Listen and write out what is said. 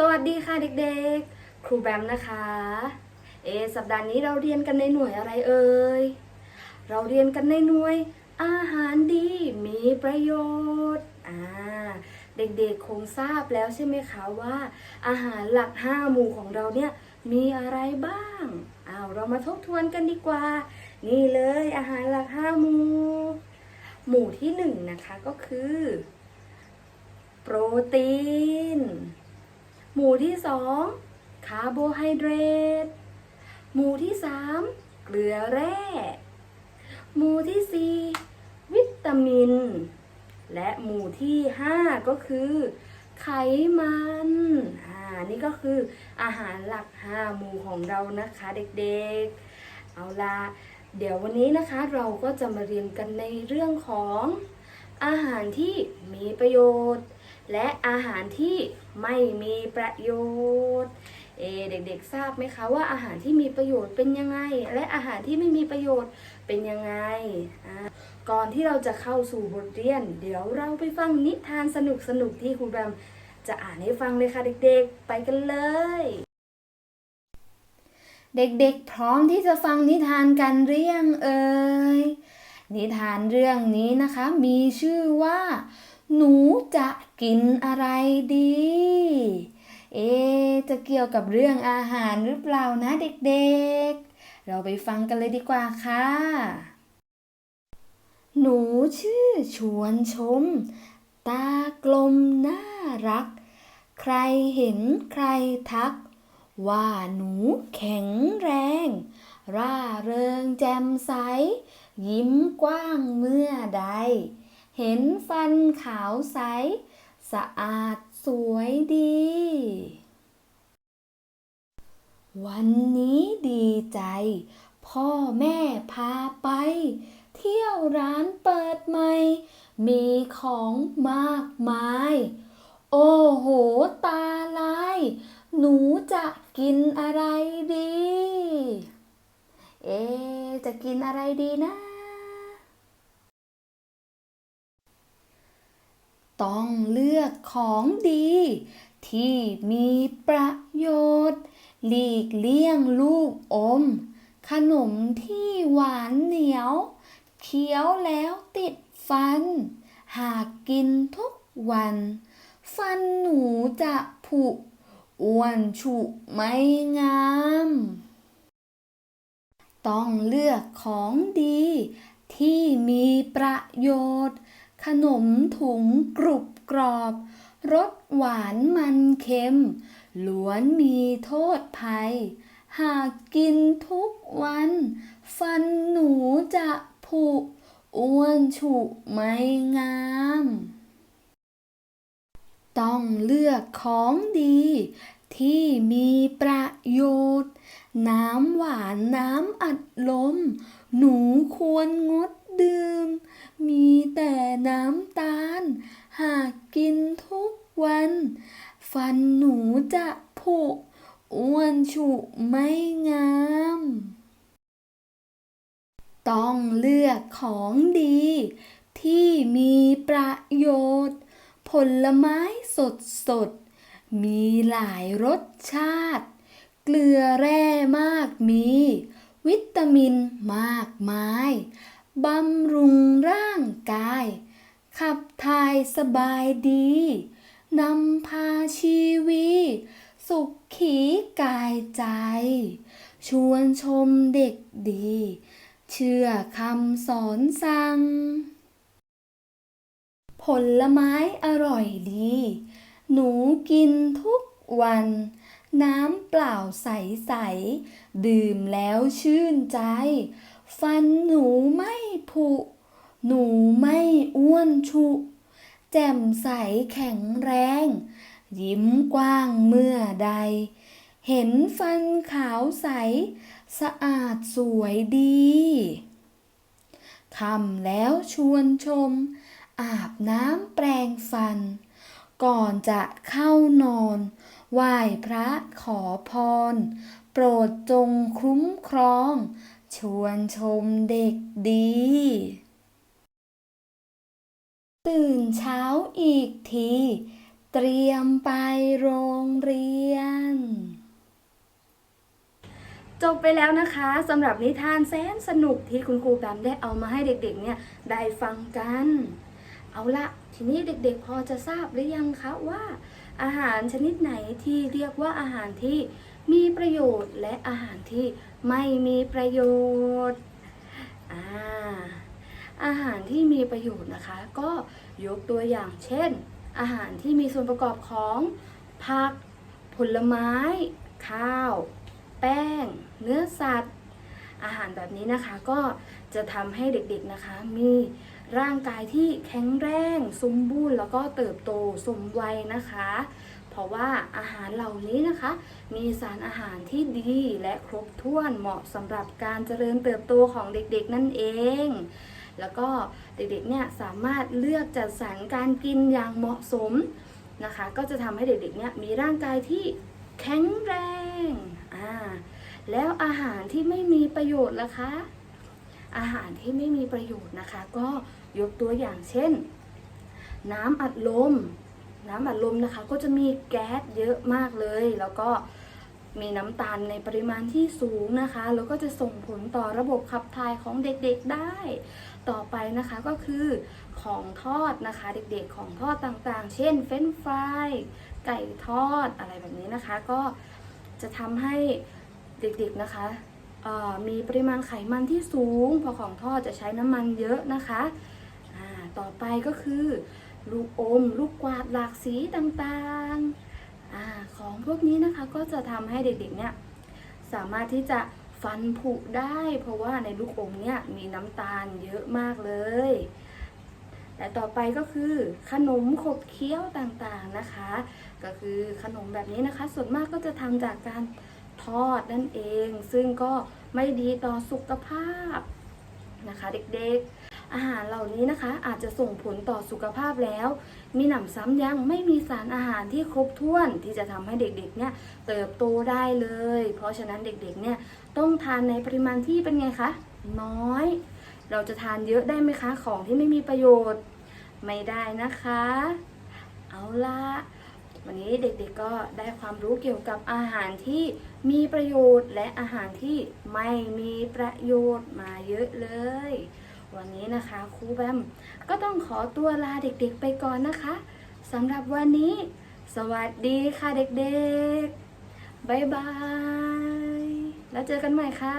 สวัสดีค่ะเด็กๆ ครูแบมนะคะ เอ สัปดาห์นี้เราเรียนกันในหน่วยอะไรเอ่ย เราเรียนกันในหน่วย อาหารดีมีประโยชน์ อ่า เด็กๆ คงทราบแล้วใช่ไหมคะว่า อาหารหลักห้าหมู่ของเราเนี่ยมีอะไรบ้าง อ้าวเรามาทบทวนกันดีกว่า นี่เลยอาหารหลักห้าหมู่ หมู่ที่หนึ่งนะคะก็คือ โปรตีน หมู่ที่สองคาร์โบไฮเดรต หมู่ที่สามเกลือแร่ หมู่ที่สี่วิตามิน และหมู่ที่ห้าก็คือ ไขมัน อ่า นี่ก็คืออาหารหลักห้าหมู่ของเรานะคะเด็กๆ เอาละเดี๋ยววันนี้นะคะเราก็จะมาเรียนกันในเรื่องของอาหารที่มีประโยชน์ และอาหารที่ไม่มีประโยชน์ เอเด็กๆทราบไหมคะว่าอาหารที่มีประโยชน์เป็นยังไง และอาหารที่ไม่มีประโยชน์เป็นยังไง ก่อนที่เราจะเข้าสู่บทเรียน เดี๋ยวเราไปฟังนิทานสนุกๆที่ครูแบมจะอ่านให้ฟังเลยค่ะเด็กๆ ไปกันเลย เด็กๆ พร้อมที่จะฟังนิทานกันหรือยังเอ่ยนิทานเรื่องนี้นะคะ มีชื่อว่า หนูจะ กินอะไรดี เอ จะเกี่ยวกับเรื่องอาหารหรือเปล่านะเด็กๆ เราไปฟังกันเลยดีกว่าค่ะ หนูชื่อชวนชม ตากลมน่ารัก ใครเห็นใครทัก ว่าหนูแข็งแรง ร่าเริงแจ่มใส ยิ้มกว้างเมื่อใด เห็นฟันขาวใส สะอาดสวยดี วันนี้ดีใจ พ่อแม่พาไป เที่ยวร้านเปิดใหม่ มีของมากมาย โอ้โหตาลาย หนูจะกินอะไรดี เอ จะกินอะไรดีนะ ต้องเลือกของดี ที่มีประโยชน์ หลีกเลี่ยงลูกอม ขนมที่หวานเหนียว เคี้ยวแล้วติดฟัน หากกินทุกวัน ฟันหนูจะผุอ้วนฉุไม่งาม ต้องเลือกของดี ที่มีประโยชน์ ขนมถุงกรุบกรอบรสหวานมันเค็ม ล้วนมีโทษภัย หากกินทุกวัน ฟันหนูจะผุอ้วนฉุไม่งาม ต้องเลือกของดี ที่มีประโยชน์ น้ำหวานน้ำอัดลม หนูควรงด ดื่ม มีแต่น้ำตาล หากกินทุกวัน ฟันหนูจะผุอ้วนฉุไม่งาม ต้องเลือกของดี ที่มีประโยชน์ ผลไม้สดสดๆมีหลายรสชาติ เกลือแร่มากมี วิตามินมากมาย บำรุงร่างกาย ขับถ่ายสบายดี นำพาชีวีสุขขีกายใจ ชวนชมเด็กดี เชื่อคำสอนสั่ง ผลไม้อร่อยดี หนูกินทุกวัน น้ำเปล่าใส ๆ ดื่มแล้วชื่นใจ ฟันหนูไม่ผุ หนูไม่อ้วนฉุแจ่มใสแข็งแรง ยิ้มกว้างเมื่อใด เห็นฟันขาวใส สะอาดสวยดีคำแล้วชวนชม อาบน้ำแปรงฟัน ก่อนจะเข้านอนไหว้พระขอพร โปรดจงคุ้มครอง ชวนชมเด็กดี ตื่นเช้าอีกที เตรียมไปโรงเรียน จบไปแล้วนะคะสำหรับนิทานแสนสนุกที่คุณครูแบมได้เอามาให้เด็กๆ เนี่ยได้ฟังกัน เอาละทีนี้เด็กๆ พอจะทราบหรือยังคะว่า อาหารชนิดไหนที่เรียกว่าอาหารที่ มีประโยชน์และอาหารที่ไม่มีประโยชน์อ่าอาหารที่มีประโยชน์นะคะ ก็ยกตัวอย่างเช่น อาหารที่มีส่วนประกอบของผัก ผลไม้ ข้าว แป้ง เนื้อสัตว์ อาหารแบบนี้นะคะก็จะทำให้เด็กๆนะคะ มีร่างกายที่แข็งแรง สมบูรณ์แล้วก็เติบโตสมวัยนะคะ เพราะว่าอาหารเหล่านี้นะคะ มีสารอาหารที่ดีและครบถ้วนเหมาะสำหรับการเจริญเติบโตของเด็กๆนั่นเอง แล้วก็เด็กๆเนี่ยสามารถเลือกจัดสรรการกินอย่างเหมาะสมนะคะ ก็จะทำให้เด็กๆเนี่ยมีร่างกายที่แข็งแรงอ่าแล้วอาหารที่ไม่มีประโยชน์ล่ะคะ อาหารที่ไม่มีประโยชน์นะคะ ก็ยกตัวอย่างเช่น น้ำอัดลม น้ำอัดลมนะคะ ก็จะมีแก๊สเยอะมากเลย แล้วก็มีน้ำตาลในปริมาณที่สูงนะคะ แล้วก็จะส่งผลต่อระบบขับถ่ายของเด็กๆได้ ต่อไปนะคะก็คือของทอดนะคะ เด็กๆของทอดต่างๆ เช่น เฟรนฟราย ไก่ทอดอะไรแบบนี้นะคะ ก็จะทำให้เด็กๆนะคะมีปริมาณไขมันที่สูงเพราะของทอดจะใช้น้ำมันเยอะนะคะ ต่อไปก็คือ ลูกอม ลูกกวาดหลากสีต่างๆอของพวกนี้นะคะก็จะทำให้เด็กๆเนี่ยสามารถที่จะฟันผุได้ เพราะว่าในลูกอมเนี่ยมีน้ำตาลเยอะมากเลย และต่อไปก็คือขนมขบเคี้ยวต่างๆนะคะ ก็คือขนมแบบนี้นะคะ ส่วนมากก็จะทำจากการทอดนั่นเอง ซึ่งก็ไม่ดีต่อสุขภาพนะคะ เด็กๆ อาหารเหล่านี้นะคะ อาจจะส่งผลต่อสุขภาพแล้ว มีหนำซ้ำยังไม่มีสารอาหารที่ครบถ้วนที่จะทำให้เด็กๆเนี่ยเติบโตได้เลย เพราะฉะนั้นเด็กๆเนี่ยต้องทานในปริมาณที่เป็นไงคะ น้อย เราจะทานเยอะได้ไหมคะของที่ไม่มีประโยชน์ ไม่ได้นะคะ เอาละวันนี้เด็กๆก็ได้ความรู้เกี่ยวกับอาหารที่มีประโยชน์และอาหารที่ไม่มีประโยชน์มาเยอะเลย วันนี้นะคะครูแบมก็ต้องขอตัวลาเด็กๆไปก่อนนะคะสำหรับวันนี้ สวัสดีค่ะเด็กๆ บ๊ายบาย แล้วเจอกันใหม่ค่ะ